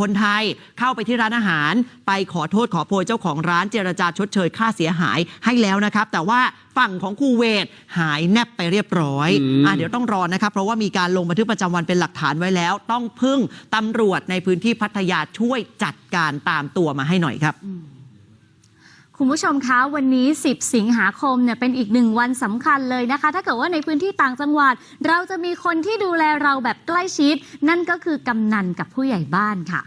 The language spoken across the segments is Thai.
คนไทยเข้าไปที่ร้านอาหารไปขอโทษขอโพยเจ้าของร้านเจรจาชดเชยค่าเสียหายให้แล้วนะครับ แต่ว่าฝั่งของคูเวตหายแนบไปเรียบร้อยอืมอะเดี๋ยวต้องรอนะครับ เพราะว่ามีการลงบันทึกประจำวันเป็นหลักฐานไว้แล้ว ต้องพึ่งตำรวจในพื้นที่พัทยาช่วยจัดการตามตัวมาให้หน่อยครับ คุณผู้ชมคะวันนี้ 10 สิงหาคมเนี่ยเป็นอีกหนึ่งวันสำคัญเลยนะคะ ถ้าเกิดว่าในพื้นที่ต่างจังหวัด เราจะมีคนที่ดูแลเราแบบใกล้ชิด นั่นก็คือกำนันกับผู้ใหญ่บ้านค่ะ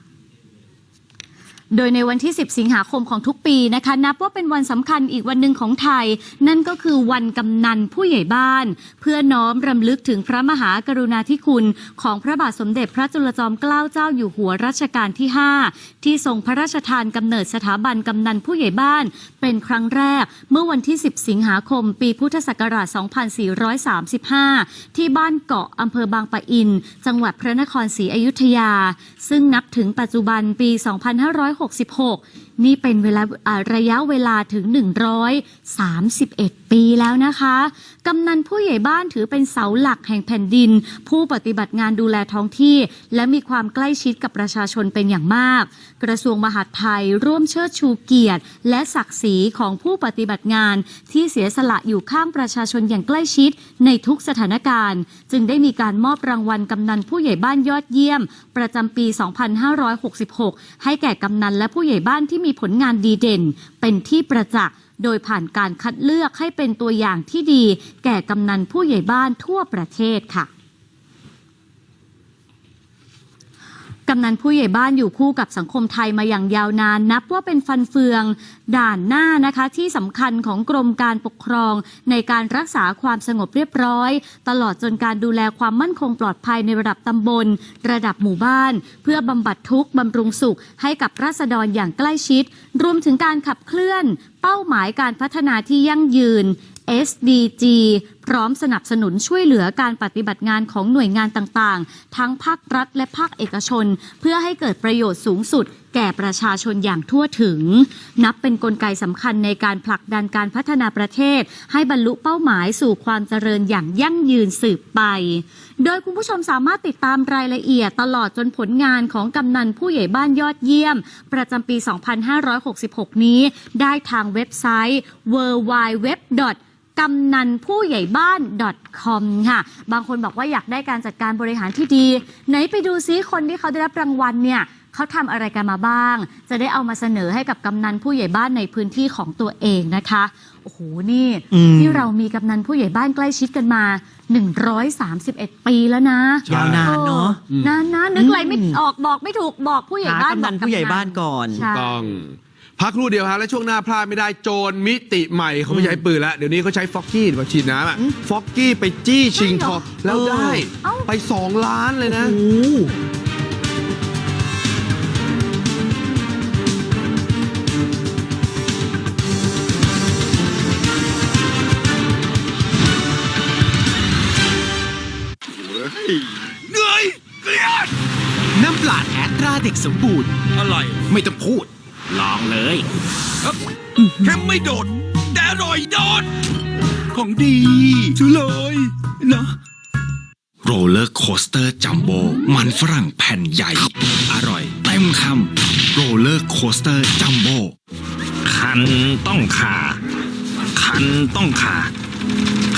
โดยในวันที่ 10 สิงหาคมของทุกปีนะคะ นับว่าเป็นวันสำคัญอีกวันหนึ่งของไทย นั่นก็คือวันกำนันผู้ใหญ่บ้าน เพื่อน้อมรำลึกถึงพระมหากรุณาธิคุณ ของพระบาทสมเด็จพระจุลจอมเกล้าเจ้าอยู่หัวรัชกาลที่ 5 ที่ทรงพระราชทานกำเนิดสถาบันกำนันผู้ใหญ่บ้าน เป็นครั้งแรก เมื่อวันที่ 10 สิงหาคม ปีพุทธศักราช 2435 ที่บ้านเกาะอำเภอบางปะอิน จังหวัดพระนครศรีอยุธยา ซึ่งนับถึงปัจจุบันปี2566 นี่เป็นเวลาอ่าระยะเวลาถึง 131 ปีแล้วนะคะ กำนันผู้ใหญ่บ้านถือเป็นเสาหลักแห่งแผ่นดิน ผู้ปฏิบัติงานดูแลท้องที่ และมีความใกล้ชิดกับประชาชนเป็นอย่างมาก กระทรวงมหาดไทยร่วมเชิดชูเกียรติ และศักดิ์ศรีของผู้ปฏิบัติงาน ที่เสียสละอยู่ข้างประชาชนอย่างใกล้ชิดในทุกสถานการณ์ จึงได้มีการมอบรางวัลกำนันผู้ใหญ่บ้านยอดเยี่ยม ประจำปี 2566 ให้แก่กำนันและผู้ใหญ่บ้านที่มีผลงานดีเด่น เป็นที่ประจักษ์โดยผ่านการคัดเลือกให้เป็นตัวอย่างที่ดี แก่กำนันผู้ใหญ่บ้านทั่วประเทศค่ะ กำนันผู้ใหญ่บ้านอยู่คู่กับสังคมไทยมาอย่างยาวนาน นับว่าเป็นฟันเฟือง ด่านหน้านะคะที่สำคัญของกรมการปกครอง ในการรักษาความสงบเรียบร้อย ตลอดจนการดูแลความมั่นคงปลอดภัยในระดับตำบล ระดับหมู่บ้าน เพื่อบำบัดทุกข์บำรุงสุข ให้กับราษฎรอย่างใกล้ชิด รวมถึงการขับเคลื่อน เป้าหมายการพัฒนาที่ยั่งยืน SDG พร้อมสนับสนุนช่วยเหลือการปฏิบัติงานของหน่วยงานต่างๆ ทั้งภาครัฐและภาคเอกชน เพื่อให้เกิดประโยชน์สูงสุดแก่ประชาชนอย่างทั่วถึง นับเป็นนกลไกสำคัญในการผลักดันการพัฒนาประเทศ ให้บรรลุเป้าหมายสู่ความเจริญอย่างยั่งยืนสืบไป โดยคุณผู้ชมสามารถติดตามรายละเอียดตลอดจนผลงานของกำนันผู้ใหญ่บ้านยอดเยี่ยม ประจำปี 2566 นี้ ได้ทางเว็บไซต์ w w w กำนันผู้ใหญ่บ้าน .com ค่ะ บางคนบอกว่าอยากได้การจัดการบริหารที่ดี ไหนไปดูซิคนที่เขาได้รับรางวัลเนี่ยเขาทำอะไรกันมาบ้าง จะได้เอามาเสนอให้กับกำนันผู้ใหญ่บ้านในพื้นที่ของตัวเองนะคะโอ้โหนี่อืม ที่เรามีกำนันผู้ใหญ่บ้านใกล้ชิดกันมา 131 ปีแล้วนะใช่ ยาวนานเนาะ ออนานนะนึกอะไรไม่อืม ออกบอกไม่ถูกบอกผู้ใหญ่หาบ้านกำนันบอผู้ใหญ่บ้านก่อนใช่ ต้อง พักครู่เดียวฮะและช่วงหน้าพลาดไม่ได้โจรมิติใหม่เขาไม่ใช้ปืนแล้ว เดี๋ยวนี้เขาใช้ฟอกกี้มาฉีดน้ำอะฟอกกี้ไปจี้ชิงทองแล้วเออได้เอ้าไป 2 ล้านเลยนะโอ้โหเหนื่อยเกลียดน้ำปลาแท้ตราเด็กสมบูรณ์อร่อย ไม่ต้องพูด ลองเลยเค็มไม่โดด แต่อร่อยโดด ของดีชูเลยนะโรลเลอร์โคสเตอร์จัมโบมันฝรั่งแผ่นใหญ่ อร่อยเต็มคำโรลเลอร์โคสเตอร์จัมโบคันต้องขาคันต้องขา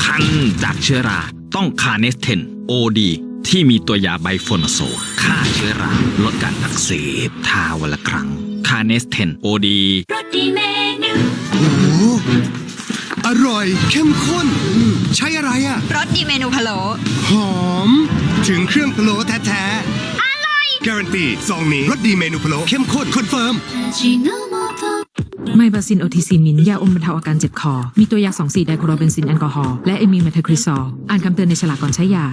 คันจากเชื้อรา ต้องคาเนสเทนโอดีที่มีตัวยาไบโฟนโซฆ่าเชื้อรา ลดการอักเสบทาวันละครั้ง คาเนสเทนโอดีโอ้โหอร่อยเข้มข้น ใช้อะไรอะรสดีเมนูพะโล้หอม ถึงเครื่องพะโล้แท้ๆ อร่อย การันตีซองนี้รสดีเมนูพะโล้เข้มข้นคอนเฟิร์มไมบาซินโอทีซีมินยาอมบรรเทาอาการเจ็บคอ มีตัวยา2 4ไดโครเบนซินแอลกอฮอล์และเอมิเมทาคริซอลอ่านคำเตือนในฉลากก่อนใช้ยา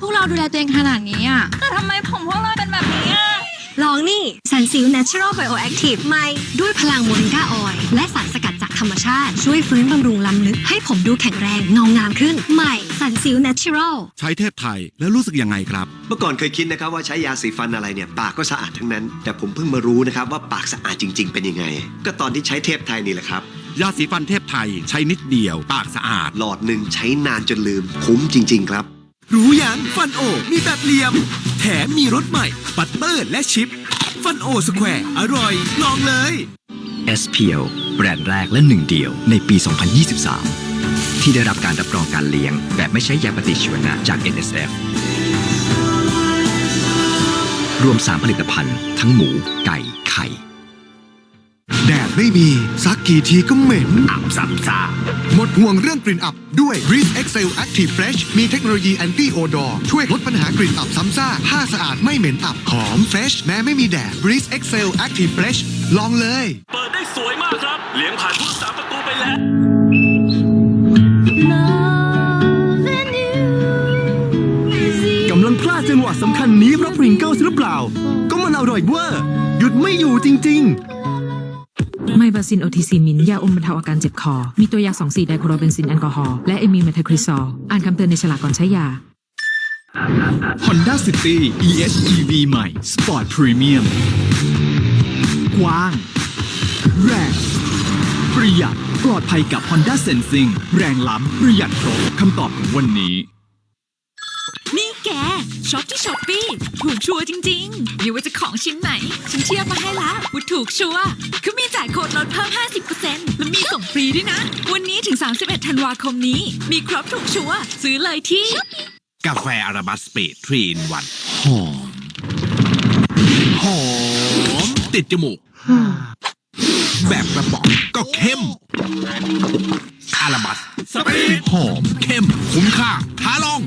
พวกเราดูแลตัวเองขนาดนี้อะแต่ทำไมผมพวก องนี่ สันซิล Natural Bioactive ใหม่ ด้วยพลังโมริงกาออยล์และสารสกัดจากธรรมชาติ ช่วยฟื้นบำรุงล้ำลึก ให้ผมดูแข็งแรงเงางามขึ้น ใหม่ สันซิล Natural ใช้เทพไทยแล้วรู้สึกยังไงครับ เมื่อก่อนเคยคิดนะครับว่าใช้ยาสีฟันอะไรเนี่ย ปากก็สะอาดทั้งนั้น แต่ผมเพิ่งมารู้นะครับว่าปากสะอาดจริง ๆ เป็นยังไง ก็ตอนที่ใช้เทพไทยนี่แหละครับยาสีฟันเทพไทยใช้นิดเดียว ปากสะอาด หลอดหนึ่งใช้นานจนลืม คุ้มจริง ๆ ครับ รู้ยังฟันโอมีแบบเหลี่ยม แถมมีรสใหม่บัตเตอร์และชิป ฟันโอสแควร์อร่อย ลองเลย SPL แบรนด์แรกและหนึ่งเดียวในปี 2023 ที่ได้รับการรับรองการเลี้ยง แบบไม่ใช้ยาปฏิชีวนะจาก NSF รวม 3 ผลิตภัณฑ์ ทั้งหมู ไก่ ไข่ แดดไม่มีซักกี่ทีก็เหม็น อับซ้ำซากหมดห่วงเรื่องกลิ่นอับด้วย Breeze Excel Active Fresh มีเทคโนโลยี Anti Odor ช่วยลดปัญหากลิ่นอับซ้ำซากผ้าสะอาดไม่เหม็นอับ หอม Fresh แม้ไม่มีแดด Breeze Excel Active Fresh ลองเลย เปิดได้สวยมากครับ เลี้ยงผ่านผู้สาประตูไปแล้ว กำลังพลาดจังหวะสำคัญนี้เพราะปริงเกิลหรือเปล่า ก็มันอร่อยเวอร์ หยุดไม่อยู่จริง ๆ ไมบาซินโอทิซิมิน ยาอมบรรเทาอาการเจ็บคอ มีตัวยา 2,4 ไดโครเบนซินแอลกอฮอล์และเอมิเมทาคริซอลอ่านคำเตือนในฉลากก่อนใช้ยา Honda City EHEV ใหม่ Sport Premium กว้าง แรง ประหยัด ปลอดภัยกับ Honda Sensing แรงล้ำ ประหยัดครบคำตอบของวันนี้ แกช็อปที่ช้อปปี้ถูกชัวร์จริงๆไม่ว่าจะของชิ้นไหน ฉันเทียบมาให้แล้วว่าถูกชัวร์คือมีจ่ายโค้ดลดเพิ่ม 50%และมีส่งฟรีด้วยนะ วันนี้ถึง 31 ธันวาคมนี้ มีครบถูกชัวร์ซื้อเลยที่ กาแฟอาราบัสสเปรดทรีนวันหอมหอมติดจมูก แบบกระป๋องก็เข้มอาราบัสสเปรดหอมเข้มคุ้มค่าท้าลอง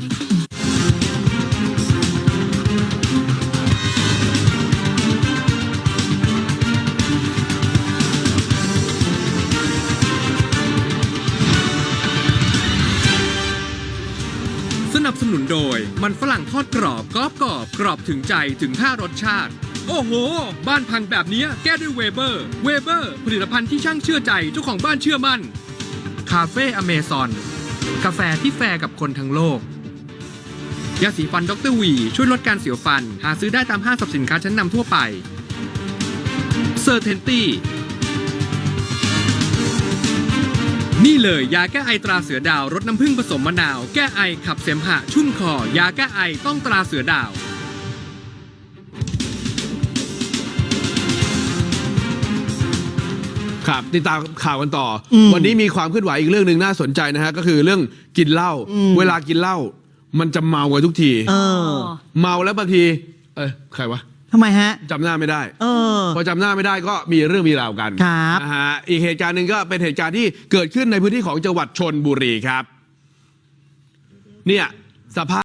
โดย มันฝรั่งทอดกรอบกรอบกรอบกรอบถึงใจถึง 5 รสชาติ โอ้โห บ้านพังแบบนี้แก้ด้วยเวเบอร์เวเบอร์ ผลิตภัณฑ์ที่ช่างเชื่อใจเจ้าของบ้านเชื่อมั่น คาเฟ่อเมซอน กาแฟที่แฟร์กับคนทั้งโลก ยาสีฟันดรวีช่วยลดการเสียวฟัน หาซื้อได้ตามห้างสรรพสินค้าชั้นนำทั่วไปเซอร์เทนตี้ นี่เลยยาแก้ไอตราเสือดาวรสน้ำผึ้งผสมมะนาว แก้ไอขับเสมหะชุ่มคอ ยาแก้ไอต้องตราเสือดาว ครับติดตามข่าวกันต่ออมวันนี้มีความเคลื่อนไหวอีกเรื่องหนึ่งน่าสนใจนะฮะก็คือเรื่องกินเหล้าอืมเวลากินเหล้ามันจะเมากันทุกที เออ เมาแล้วบางที เอ้ยใครวะ ทำไมฮะ จำหน้าไม่ได้ เออ พอจำหน้าไม่ได้ก็มีเรื่องมีราวกันครับ นะฮะอีกเหตุการณ์หนึ่งก็เป็นเหตุการณ์ที่เกิดขึ้นในพื้นที่ของจังหวัดชนบุรีครับ เนี่ยสภาพ